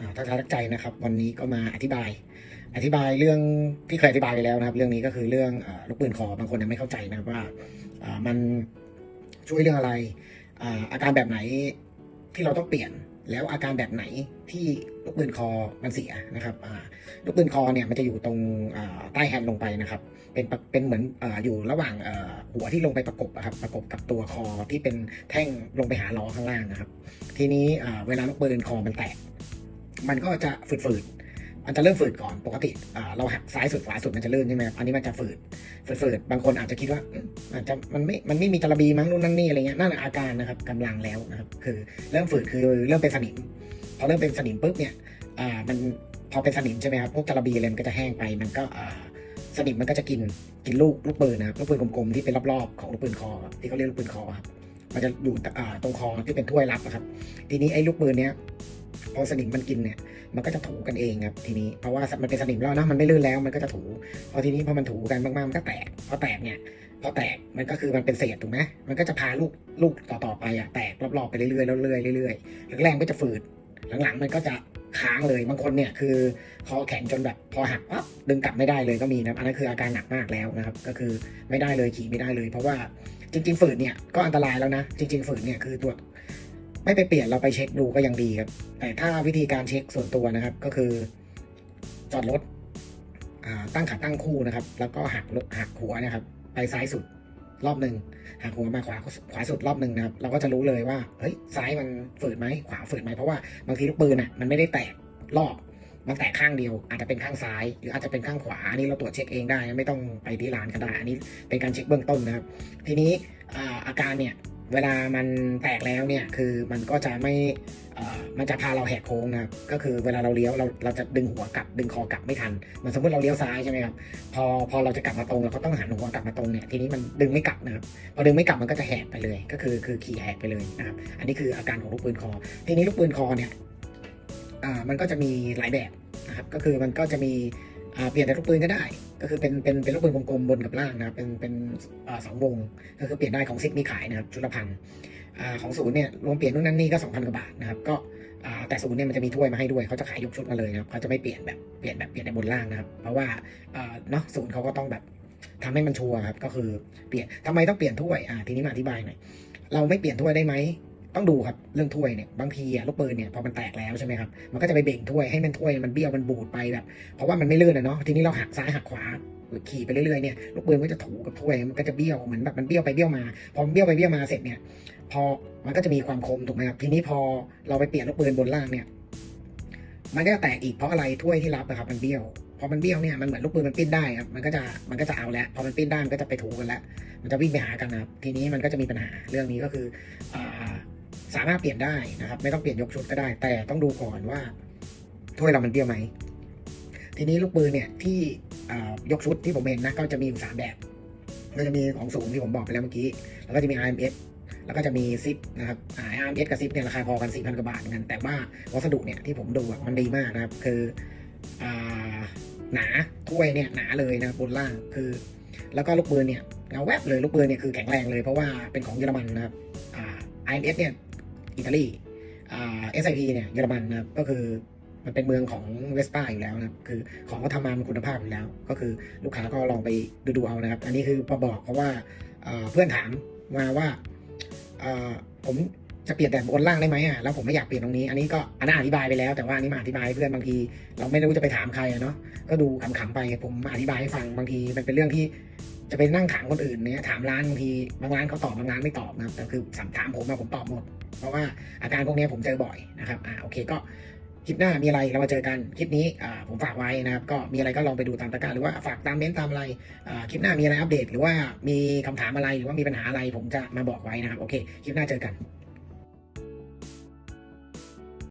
อ่าทักทายทักใจนะครับ วันนี้ก็มาอธิบาย อธิบายเรื่องที่เคยอธิบายไปแล้วนะครับ เรื่องนี้ก็คือเรื่องอลูกปืนคอบางคนยังไม่เข้าใจนะครับว่ามันช่วยเรื่องอะไรอาอาการแบบไหนที่เราต้องเปลี่ยนแล้วอาการแบบไหนที่ลูกปืนคอมันเสียนะครับลูกปืนคอเนี่ยมันจะอยู่ตรงใต้แฮนด์ลงไปนะครับ เป็นเป็นเหมือนออยู่ระหว่างหัวที่ลงไปประกบอะครับประกบกับตัวคอที่เป็นแท่งลงไปหาล้อข้างล่างนะครับ ทีนี้เวลาลูกปืนคอมันแตก มันก็จะฝืดๆ มันจะเริ่มฝืดก่อน ปกติอ่าเราหักซ้ายสุดขวาสุดมันจะลื่นใช่ไหมอันนี้มันจะฝืด ฝืดๆ บางคนอาจจะคิดว่าอืมอาจจะมันไม่ มันไม่มีจระบีมั้งนู่นนั่นนี่อะไรเงี้ย นั่นอาการนะครับกำลังแล้วนะครับ คือเริ่มฝืดคือเริ่มเป็นสนิม พอเริ่มเป็นสนิมปุ๊บเนี่ย อ่า มันพอเป็นสนิมใช่ไหมครับ พวกจระบีอะไรมันก็จะแห้งไป มันก็อ่าสนิมมันก็จะกินกินลูกลูกปืนนะครับลูกปืนกลมๆที่เป็นรอบๆของลูกปืนคอที่เขาเรียกลูกปืนคอครับมันจะอยู่ตรงคอที่เป็นถ้วยรับอะครับ ทีนี้ไอ้ลูกปืนเนี้ย อสนิมมันกินเนี่ยมันก็จะถูกันเองครับทีนี้เพราะว่ามันเป็นสนิมแล้วนะมันไม่ลื่นแล้วมันก็จะถูพอทีนี้พอมันถูกันมากๆมันก็แตกพอแตกเนี่ยพอแตกมันก็คือมันเป็นเศษถูกไหมมันก็จะพาลูกลูกต่อๆไปอะแตกรอบๆไปเรื่อยๆเรื่อยๆเรื่อยๆแรกๆมันก็จะฝืดหลังๆมันก็จะค้างเลยบางคนเนี่ยคือคอแข็งจนแบบพอหักปั๊บดึงกลับไม่ได้เลยก็มีนะอันนั้นคืออาการหนักมากแล้วนะครับ ก็คือไม่ได้เลยขี่ไม่ได้เลย เพราะว่าจริง ๆ ฝืดเนี่ยก็อันตรายแล้วนะ จริง ๆ ฝืดเนี่ยคือตัว ไม่ไปเปลี่ยนเราไปเช็คดูก็ยังดีครับ แต่ถ้าวิธีการเช็คส่วนตัวนะครับ ก็คือจอดรถตั้งขาตั้งคู่นะครับ แล้วก็หักรถหักหัวนะครับ ไปซ้ายสุดรอบหนึ่งหักหัวมาขวาขวาสุดรอบหนึ่งนะครับ เราก็จะรู้เลยว่าเฮ้ยซ้ายมันฝืดไหมขวาฝืดไหมเพราะว่าบางทีลูกปืนอะมันไม่ได้แตกรอบมันแตกข้างเดียว อาจจะเป็นข้างซ้าย หรืออาจจะเป็นข้างขวาอันนี้เราตรวจเช็คเองได้ ไม่ต้องไปที่ร้านก็ได้อันนี้เป็นการเช็คเบื้องต้นนะครับ ทีนี้อาการเนี่ย เวลามันแตกแล้วเนี่ยคือมันก็จะไม่มันจะพาเราแหกโค้งนะครับก็คือเวลาเราเลี้ยวเราเราจะดึงหัวกลับดึงคอกลับไม่ทันเหมันสมมติเราเลี้ยวซ้ายใช่ไหมครับพอพอเราจะกลับมาตรงเราก็ต้องหันหัวกลับมาตรงเนี่ยทีนี้มันดึงไม่กลับนะครับพอดึงไม่กลับมันก็จะแหกไปเลย ก็คือคือขี่แหกไปเลยนะครับอันนี้คืออาการของลูกปืนคอ ทีนี้ลูกปืนคอเนี่ยอ่ามันก็จะมีหลายแบบนะครับก็คือมันก็จะมีเปลี่ยนแต่ลูกปืนก็ได้ ก็คือเป็นเป็นเป็นลูกปืนกลมๆบนกับล่างนะครับเป็นเป็นสองวงก็คือเปลี่ยนได้ของซิกมีขายนะครับชุดละพันอของศูนย์เนี่ยรวมเปลี่ยนนู่นนั่นนี่ก็2,000กว่าบาทนะครับก็แต่ศูนย์เนี่ยมันจะมีถ้วยมาให้ด้วยเขาจะขายยกชุดมาเลยนะครับเขาจะไม่เปลี่ยนแบบเปลี่ยนแบบเปลี่ยนแต่บนล่างนะครับ เพราะว่าเนาะศูนย์เขาก็ต้องแบบทำให้มันชัวร์ครับก็คือเปลี่ยนทำไมต้องเปลี่ยนถ้วยอ่าทีนี้มาอธิบายหน่อยเราไม่เปลี่ยนถ้วยได้ไหม ต้องดูครับเรื่องถ้วยเนี่ยบางทีอะลูกปืนเนี่ยพอมันแตกแล้วใช่ไหมครับมันก็จะไปเบ่งถ้วยให้มันถ้วยมันเบี้ยวมันบูดไปแบบเพราะว่ามันไม่ลื่นอะเนาะทีนี้เราหักซ้ายหักขวาขี่ไปเรื่อยๆเนี่ยลูกปืนก็จะถูกับถ้วยมันก็จะเบี้ยวเหมือนแบบมันเบี้ยวไปเบี้ยวมาพอมันเบี้ยวไปเบี้ยวมาเสร็จเนี่ยพอมันก็จะมีความคมถูกไหมครับทีนี้พอเราไปเปลี่ยนลูกปืนบนล่างเนี่ยมันก็จะแตกอีกเพราะอะไรถ้วยที่รับนะครับมันเบี้ยวพอมันเบี้ยวเนี่ยมันเหมือนลูกปืนมันปิ้นได้ครับมันก็จะมันก็จะเอาแล้วพอมันปิ้นได้มันก็จะไปถูกันแล้วมันจะวิ่งไปหากันนะครับทีนี้มันก็จะมีปัญหาเรื่องนี้ก็คืออ่า สามารถเปลี่ยนได้นะครับ ไม่ต้องเปลี่ยนยกชุดก็ได้ แต่ต้องดูก่อนว่าถ้วยเรามันเบี้ยวไหม ทีนี้ลูกปืนเนี่ยที่ยกชุดที่ผมเห็นนะก็จะมีอยู่สามแบบก็จะมีของสูงที่ผมบอกไปแล้วเมื่อกี้ แล้วก็จะมี RMS แล้วก็จะมีซิปนะครับอ่า RMS กับซิปเนี่ยราคาพอกัน4,000กว่าบาทเหมือนกัน แต่ว่าวัสดุเนี่ยที่ผมดูอะมันดีมากนะครับ คืออ่าหนาถ้วยเนี่ยหนาเลยนะบบนล่างคือ แล้วก็ลูกปืนเนี่ยเงาแวบเลยลูกปืนเนี่ยคือแข็งแรงเลยเพราะว่าเป็นของเยอรมันนะครับอ่า RMS เนี่ย อิตาลีอ่า SIP เนี่ยเยอรมันนะครับก็คือมันเป็นเมืองของเวสป้าอยู่แล้วนะครับคือของเขาทำมามันคุณภาพอยู่แล้ว ก็คือลูกค้าก็ลองไปดูดูเอานะครับ อันนี้คือพอบอกเพราะว่าเอ่อเพื่อนถามมาว่าเอ่อผมจะเปลี่ยนแต่บนล่างได้ไหมอะแล้วผมไม่อยากเปลี่ยนตรงนี้ อันนี้ก็อันนั้นอธิบายไปแล้ว แต่ว่าอันนี้มาอธิบายเพื่อนบางที เราไม่รู้จะไปถามใครเนาะก็ดูขำๆไปผมมาอธิบายให้ฟังบางทีมันเป็นเรื่องที่จะไปนั่งถามคนอื่นเนี่ยถามร้านบางทีบางร้านเขาตอบบางร้านไม่ตอบนะครับแต่คือสัมถามผมมาผมตอบหมด เพราะว่าอาการพวกนี้ผมเจอบ่อยนะครับอ่าโอเคก็คลิปหน้ามีอะไรเรามาเจอกันคลิปนี้อ่าผมฝากไว้นะครับก็มีอะไรก็ลองไปดูตามตะกร้าหรือว่าฝากตามเม้นต์ตามอะไรอ่าคลิปหน้ามีอะไรอัปเดต หรือว่ามีคำถามอะไรหรือว่ามีปัญหาอะไรผมจะมาบอกไว้นะครับโอเคคลิปหน้าเจอกัน